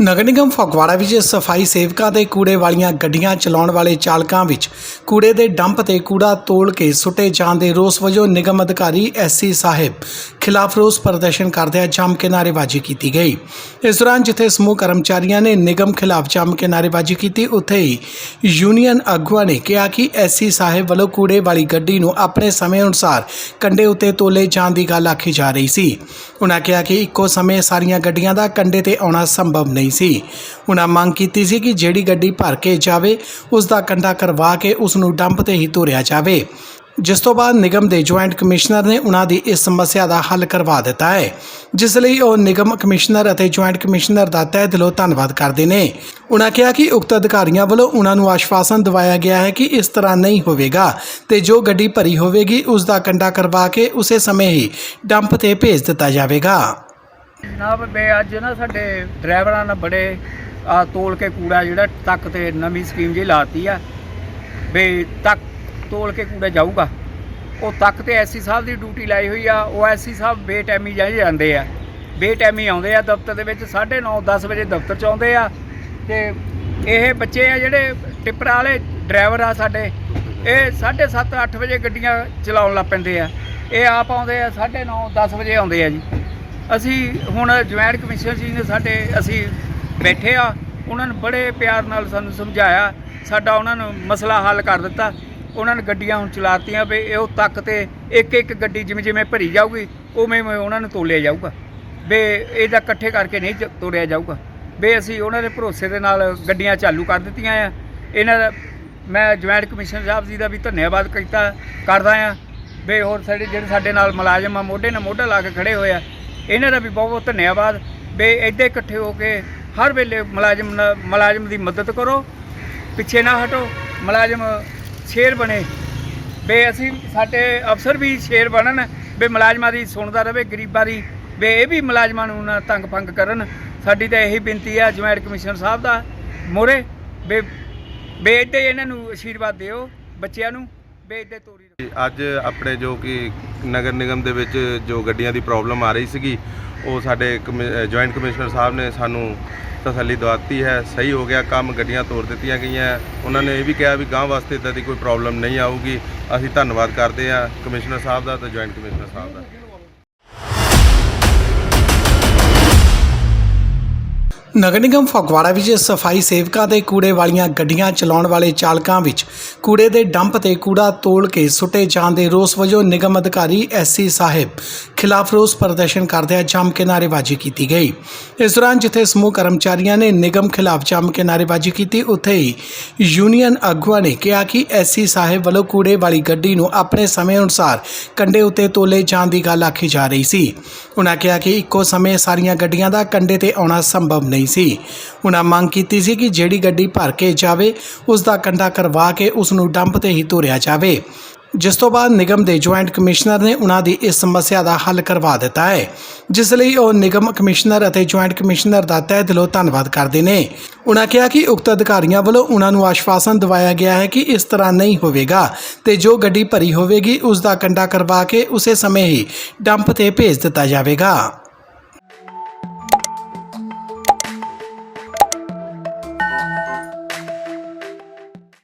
ਨਗਰ ਨਿਗਮ ਫਗਵਾੜਾ ਵਿੱਚ ਸਫ਼ਾਈ ਸੇਵਕਾਂ ਦੇ ਕੂੜੇ ਵਾਲੀਆਂ ਗੱਡੀਆਂ ਚਲਾਉਣ ਵਾਲੇ ਚਾਲਕਾਂ ਵਿੱਚ ਕੂੜੇ ਦੇ ਡੰਪ ਤੇ ਕੂੜਾ ਤੋਲ ਕੇ ਸੁੱਟੇ ਜਾਣ ਦੇ ਰੋਸ ਵਜੋਂ ਨਿਗਮ ਅਧਿਕਾਰੀ ਐਸਸੀ ਸਾਹਿਬ ਖਿਲਾਫ ਰੋਸ ਪ੍ਰਦਰਸ਼ਨ ਕਰਦਿਆਂ ਜੰਮ ਕੇ ਨਾਅਰੇਬਾਜ਼ੀ ਕੀਤੀ ਗਈ। ਇਸ ਦੌਰਾਨ ਜਿੱਥੇ ਸਮੂਹ ਕਰਮਚਾਰੀਆਂ ਨੇ ਨਿਗਮ ਖਿਲਾਫ ਜੰਮ ਕੇ ਨਾਅਰੇਬਾਜ਼ੀ ਕੀਤੀ, ਉੱਥੇ ਹੀ ਯੂਨੀਅਨ ਆਗੂਆਂ ਨੇ ਕਿਹਾ ਕਿ ਐਸਸੀ ਸਾਹਿਬ ਵੱਲੋਂ ਕੂੜੇ ਵਾਲੀ ਗੱਡੀ ਨੂੰ ਆਪਣੇ ਸਮੇਂ ਅਨੁਸਾਰ ਕੰਡੇ ਉੱਤੇ ਤੋਲੇ ਜਾਣ ਦੀ ਗੱਲ ਆਖੀ ਜਾ ਰਹੀ ਸੀ। ਉਹਨਾਂ ਕਿਹਾ ਕਿ ਇੱਕੋ ਸਮੇਂ ਸਾਰੀਆਂ ਗੱਡੀਆਂ ਦਾ ਕੰਡੇ ਤੇ ਆਉਣਾ ਸੰਭਵ ਨਹੀਂ ਸੀ। ਉਨ੍ਹਾਂ ਮੰਗ ਕੀਤੀ ਸੀ ਕਿ ਜਿਹੜੀ ਗੱਡੀ ਭਰ ਕੇ ਜਾਵੇ, ਉਸ ਦਾ ਕੰਡਾ ਕਰਵਾ ਕੇ ਉਸ ਨੂੰ ਡੰਪ ਤੇ ਹੀ ਤੋਰਿਆ ਜਾਵੇ। ਜਿਸ ਤੋਂ ਬਾਅਦ ਨਿਗਮ ਦੇ ਜੁਆਇੰਟ ਕਮਿਸ਼ਨਰ ਨੇ ਉਨ੍ਹਾਂ ਦੀ ਇਸ ਸਮੱਸਿਆ ਦਾ ਹੱਲ ਕਰਵਾ ਦਿੱਤਾ ਹੈ, ਜਿਸ ਲਈ ਉਹ ਨਿਗਮ ਕਮਿਸ਼ਨਰ ਅਤੇ ਜੁਆਇੰਟ ਕਮਿਸ਼ਨਰ ਦਾ ਤਹਿ ਦਿਲੋਂ ਧੰਨਵਾਦ ਕਰਦੇ ਨੇ। ਉਨ੍ਹਾਂ ਕਿਹਾ ਕਿ ਉਕਤ ਅਧਿਕਾਰੀਆਂ ਵੱਲੋਂ ਉਨ੍ਹਾਂ ਨੂੰ ਆਸ਼ਵਾਸਨ ਦਿਵਾਇਆ ਗਿਆ ਹੈ ਕਿ ਇਸ ਤਰ੍ਹਾਂ ਨਹੀਂ ਹੋਵੇਗਾ ਤੇ ਜੋ ਗੱਡੀ ਭਰੀ ਹੋਵੇਗੀ, ਉਸ ਦਾ ਕੰਡਾ ਕਰਵਾ ਕੇ ਉਸੇ ਸਮੇਂ ਹੀ ਡੰਪ ਤੇ ਭੇਜ ਦਿੱਤਾ ਜਾਵੇਗਾ। ਜਨਾਬ ਬੇ ਅੱਜ ਨਾ ਸਾਡੇ ਡਰਾਈਵਰਾਂ ਨੇ ਬੜੇ ਆ ਤੋਲ ਕੇ ਕੂੜਾ ਜਿਹੜਾ ਤੱਕ ਤੇ ਨਵੀਂ ਸਕੀਮ ਜੀ ਲਾਤੀ ਆ ਬੇ ਤੱਕ ਤੋਲ ਕੇ ਕੂੜਾ ਜਾਊਗਾ। ਉਹ ਤੱਕ ਤੇ ਐਸਸੀ ਸਾਹਿਬ ਦੀ ਡਿਊਟੀ ਲਾਈ ਹੋਈ ਆ, ਉਹ ਐਸਸੀ ਸਾਹਿਬ ਬੇਟੈਮੀ ਜਾਈ ਜਾਂਦੇ ਆ। ਬੇਟੈਮੀ ਆਉਂਦੇ ਆ ਦਫ਼ਤਰ ਦੇ ਵਿੱਚ 9:30 10 ਵਜੇ ਦਫ਼ਤਰ ਚ ਆਉਂਦੇ ਆ। ਤੇ ਇਹ ਬੱਚੇ ਆ ਜਿਹੜੇ ਟਿੱਪਰ ਵਾਲੇ ਡਰਾਈਵਰ ਆ ਸਾਡੇ, ਇਹ 7:30 8 ਵਜੇ ਗੱਡੀਆਂ ਚਲਾਉਣ ਲੱਗ ਪੈਂਦੇ ਆ। ਇਹ ਆਪ ਆਉਂਦੇ ਆ 9:30 10 ਵਜੇ ਆਉਂਦੇ ਆ ਜੀ। ਅਸੀਂ ਹੁਣ ਜੁਆਇੰਟ ਕਮਿਸ਼ਨਰ ਜੀ ਨੇ ਸਾਡੇ, ਅਸੀਂ ਬੈਠੇ ਆ। ਉਹਨਾਂ ਨੇ ਬੜੇ ਪਿਆਰ ਨਾਲ ਸਾਨੂੰ ਸਮਝਾਇਆ। ਸਾਡਾ ਉਹਨਾਂ ਨੂੰ ਮਸਲਾ ਹੱਲ ਕਰ ਦਿੱਤਾ। ਉਹਨਾਂ ਨੇ ਗੱਡੀਆਂ ਹੁਣ ਚਲਾਤੀਆਂ ਵੀ, ਇਹ ਤੱਕ ਤੇ ਇੱਕ ਇੱਕ ਗੱਡੀ ਜਿਵੇਂ ਜਿਵੇਂ ਭਰੀ ਜਾਊਗੀ, ਉਵੇਂ ਉਵੇਂ ਉਹਨਾਂ ਨੂੰ ਤੋਲਿਆ ਜਾਊਗਾ। ਵੀ ਇਹਦਾ ਇਕੱਠੇ ਕਰਕੇ ਨਹੀਂ ਜ- ਤੋੜਿਆ ਜਾਊਗਾ। ਵੀ ਅਸੀਂ ਉਹਨਾਂ ਦੇ ਭਰੋਸੇ ਦੇ ਨਾਲ ਗੱਡੀਆਂ ਚਾਲੂ ਕਰ ਦਿੱਤੀਆਂ ਆ। ਇਹਨਾਂ ਦਾ ਮੈਂ ਜੁਆਇੰਟ ਕਮਿਸ਼ਨਰ ਸਾਹਿਬ ਜੀ ਦਾ ਵੀ ਧੰਨਵਾਦ ਕੀਤਾ, ਕਰਦਾ ਆ। ਵੀ ਹੋਰ ਸਾਡੇ ਜਿਹੜੇ ਸਾਡੇ ਨਾਲ ਮੁਲਾਜ਼ਮ ਆ, ਮੋਢੇ ਨਾਲ ਮੋਢਾ ਲਾ ਕੇ ਖੜੇ ਹੋਏ ਆ, ਇਹਨਾਂ ਦਾ ਵੀ ਬਹੁਤ ਬਹੁਤ ਧੰਨਵਾਦ। ਵੀ ਇੱਦਾਂ ਇਕੱਠੇ ਹੋ ਕੇ ਹਰ ਵੇਲੇ ਮੁਲਾਜ਼ਮ ਮੁਲਾਜ਼ਮ ਦੀ ਮਦਦ ਕਰੋ, ਪਿੱਛੇ ਨਾ ਹਟੋ। ਮੁਲਾਜ਼ਮ ਸ਼ੇਰ ਬਣੇ। ਬੇ ਅਸੀਂ, ਸਾਡੇ ਅਫਸਰ ਵੀ ਸ਼ੇਰ ਬਣਨ। ਬੇ ਮੁਲਾਜ਼ਮਾਂ ਦੀ ਸੁਣਦਾ ਰਵੇ, ਗਰੀਬਾਂ ਦੀ। ਬੇ ਇਹ ਵੀ ਮੁਲਾਜ਼ਮਾਂ ਨੂੰ ਨਾ ਤੰਗ ਫੰਗ ਕਰਨ। ਸਾਡੀ ਤਾਂ ਇਹੀ ਬੇਨਤੀ ਆ, ਜੁਆਇੰਟ ਕਮਿਸ਼ਨਰ ਸਾਹਿਬ ਦਾ। ਮੋਰੇ, ਬੇ ਬੇ ਏਦਾਂ ਇਹਨਾਂ ਨੂੰ ਆਸ਼ੀਰਵਾਦ ਦਿਓ, ਬੱਚਿਆਂ ਨੂੰ। ਵੀ ਏਦਾਂ ਤੋਰੀ ਅੱਜ ਆਪਣੇ ਜੋ ਕਿ ਨਗਰ ਨਿਗਮ ਦੇ ਵਿੱਚ ਜੋ ਗੱਡੀਆਂ ਦੀ ਪ੍ਰੋਬਲਮ ਆ ਰਹੀ ਸੀਗੀ ਉਹ ਸਾਡੇ ਜੁਆਇੰਟ ਕਮਿਸ਼ਨਰ ਸਾਹਿਬ ਨੇ ਸਾਨੂੰ ਤਸੱਲੀ ਦਵਾਤੀ ਹੈ, ਸਹੀ ਹੋ ਗਿਆ, ਕੰਮ ਗੱਡੀਆਂ ਤੋੜ ਦਿੱਤੀਆਂ ਗਈਆਂ। ਉਹਨਾਂ ਨੇ ਇਹ ਵੀ ਕਿਹਾ ਵੀ ਗਾਂ ਵਾਸਤੇ ਇਦਾਂ ਦੀ ਕੋਈ ਪ੍ਰੋਬਲਮ ਨਹੀਂ ਆਊਗੀ। ਅਸੀਂ ਧੰਨਵਾਦ ਕਰਦੇ ਹਾਂ ਕਮਿਸ਼ਨਰ ਸਾਹਿਬ ਦਾ ਤੇ ਜੁਆਇੰਟ ਕਮਿਸ਼ਨਰ ਸਾਹਿਬ ਦਾ। ਨਗਰ ਨਿਗਮ ਫਗਵਾੜਾ ਵਿੱਚ ਸਫ਼ਾਈ ਸੇਵਕਾਂ ਦੇ ਕੂੜੇ ਵਾਲੀਆਂ ਗੱਡੀਆਂ ਚਲਾਉਣ ਵਾਲੇ ਚਾਲਕਾਂ ਵਿੱਚ ਕੂੜੇ ਦੇ ਡੰਪ ਤੇ ਕੂੜਾ ਤੋਲ ਕੇ ਸੁੱਟੇ ਜਾਣ ਦੇ ਰੋਸ ਵਜੋਂ ਨਿਗਮ ਅਧਿਕਾਰੀ ਐਸਸੀ ਸਾਹਿਬ ਖਿਲਾਫ ਰੋਸ ਪ੍ਰਦਰਸ਼ਨ ਕਰਦਿਆਂ ਜੰਮ ਕੇ ਨਾਅਰੇਬਾਜ਼ੀ ਕੀਤੀ ਗਈ। ਇਸ ਦੌਰਾਨ ਜਿੱਥੇ ਸਮੂਹ ਕਰਮਚਾਰੀਆਂ ਨੇ ਨਿਗਮ ਖਿਲਾਫ ਜੰਮ ਕੇ ਨਾਅਰੇਬਾਜ਼ੀ ਕੀਤੀ, ਉੱਥੇ ਹੀ ਯੂਨੀਅਨ ਆਗੂਆਂ ਨੇ ਕਿਹਾ ਕਿ ਐਸਸੀ ਸਾਹਿਬ ਵੱਲੋਂ ਕੂੜੇ ਵਾਲੀ ਗੱਡੀ ਨੂੰ ਆਪਣੇ ਸਮੇਂ ਅਨੁਸਾਰ ਕੰਡੇ ਉੱਤੇ ਤੋਲੇ ਜਾਣ ਦੀ ਗੱਲ ਆਖੀ ਜਾ ਰਹੀ ਸੀ। ਉਹਨਾਂ ਕਿਹਾ ਕਿ ਇੱਕੋ ਸਮੇਂ ਸਾਰੀਆਂ ਗੱਡੀਆਂ ਦਾ ਕੰਡੇ ਤੇ ਆਉਣਾ ਸੰਭਵ ਨਹੀਂ ਸੀ। ਉਹਨਾਂ ਮੰਗ ਕੀਤੀ ਸੀ ਕਿ ਜਿਹੜੀ ਗੱਡੀ ਭਰ ਕੇ ਜਾਵੇ, ਉਸ ਦਾ ਕੰਡਾ ਕਰਵਾ ਕੇ ਉਸ ਨੂੰ ਡੰਪ ਤੇ ਹੀ ਤੋਰਿਆ ਜਾਵੇ। ਜਿਸ ਤੋਂ ਬਾਅਦ ਨਿਗਮ ਦੇ ਜੁਆਇੰਟ ਕਮਿਸ਼ਨਰ ਨੇ ਉਨ੍ਹਾਂ ਦੀ ਇਸ ਸਮੱਸਿਆ ਦਾ ਹੱਲ ਕਰਵਾ ਦਿੱਤਾ ਹੈ, ਜਿਸ ਲਈ ਉਹ ਨਿਗਮ ਕਮਿਸ਼ਨਰ ਅਤੇ ਜੁਆਇੰਟ ਕਮਿਸ਼ਨਰ ਦਾ ਤਹਿ ਦਿਲੋਂ ਧੰਨਵਾਦ ਕਰਦੇ ਨੇ। ਉਨ੍ਹਾਂ ਕਿਹਾ ਕਿ ਉਕਤ ਅਧਿਕਾਰੀਆਂ ਵੱਲੋਂ ਉਨ੍ਹਾਂ ਨੂੰ ਆਸ਼ਵਾਸਨ ਦਿਵਾਇਆ ਗਿਆ ਹੈ ਕਿ ਇਸ ਤਰ੍ਹਾਂ ਨਹੀਂ ਹੋਵੇਗਾ ਤੇ ਜੋ ਗੱਡੀ ਭਰੀ ਹੋਵੇਗੀ, ਉਸ ਦਾ ਕੰਡਾ ਕਰਵਾ ਕੇ ਉਸੇ ਸਮੇਂ ਹੀ ਡੰਪ ਤੇ ਭੇਜ ਦਿੱਤਾ ਜਾਵੇਗਾ।